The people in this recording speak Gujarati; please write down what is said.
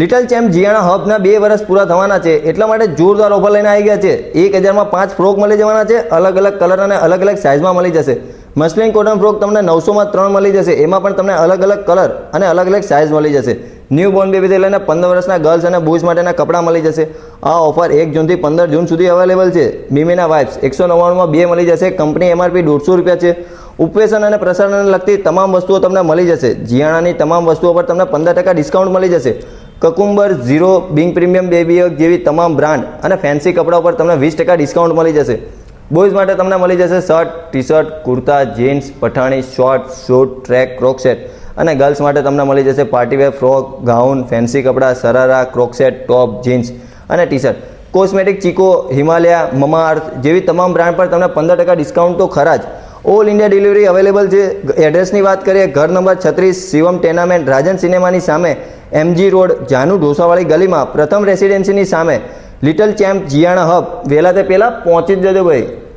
લિટલ ચેમ્પ જીયાણા હબના બે વર્ષ પૂરા થવાના છે. એટલા માટે જોરદાર ઓફર લઈને આવી ગયા છે. એક હજારમાં પાંચ ફ્રોક મળી જવાના છે. અલગ અલગ કલર અને અલગ અલગ સાઇઝમાં મળી જશે. મસ્લિન કોટન ફ્રોક તમને નવસોમાં ત્રણ મળી જશે. એમાં પણ તમને અલગ અલગ કલર અને અલગ અલગ સાઇઝ મળી જશે. ન્યૂ બોર્ન બેબીથી લઈને પંદર વર્ષના ગર્લ્સ અને બોયઝ માટેના કપડાં મળી જશે. આ ઓફર એક જૂનથી પંદર જૂન સુધી અવેલેબલ છે. મીમીના વાઇબ્સ એકસો નવ્વાણુંમાં બે મળી જશે. કંપની એમઆરપી દોઢસો રૂપિયા છે. ઉપવેશન અને પ્રસારણને લગતી તમામ વસ્તુઓ તમને મળી જશે. જીયાણાની તમામ વસ્તુઓ પર તમને પંદર ટકા ડિસ્કાઉન્ટ મળી જશે. Cucumber, zero, Bing premium, baby hug જેવી તમામ બ્રાન્ડ અને ફેન્સી કપડા ઉપર તમને વીસ ટકા ડિસ્કાઉન્ટ મળી જશે. બોયઝ માટે તમને મળી જશે shirt T shirt kurta, jeans, Pathani, short shoot track ક્રોક સેટ અને ગર્લ્સ માટે તમને મળી જશે પાર્ટીવેર ફ્રોક, ગાઉન, ફેન્સી કપડાં, સરારા ક્રોક સેટ ટોપ, જીન્સ અને T shirt cosmetic Chicco, Himalaya Mamaearth જેવી તમામ બ્રાન્ડ પર તમને પંદર ટકા ડિસ્કાઉન્ટ તો ખરા જ. ઓલ ઇન્ડિયા ડિલિવરી અવેલેબલ છે. એડ્રેસની વાત કરીએ, ઘર નંબર છત્રીસ, શિવમ ટેનામેન્ટ, રાજન સિનેમાની સામે. એમજી રોડ, જાનુ ઢોસાવાળી ગલીમાં પ્રથમ રેસિડેન્સીની સામે લિટલ ચેમ્પ જીયાણા હબ, વહેલા તે પહેલાં પહોંચી જ જજો ભાઈ.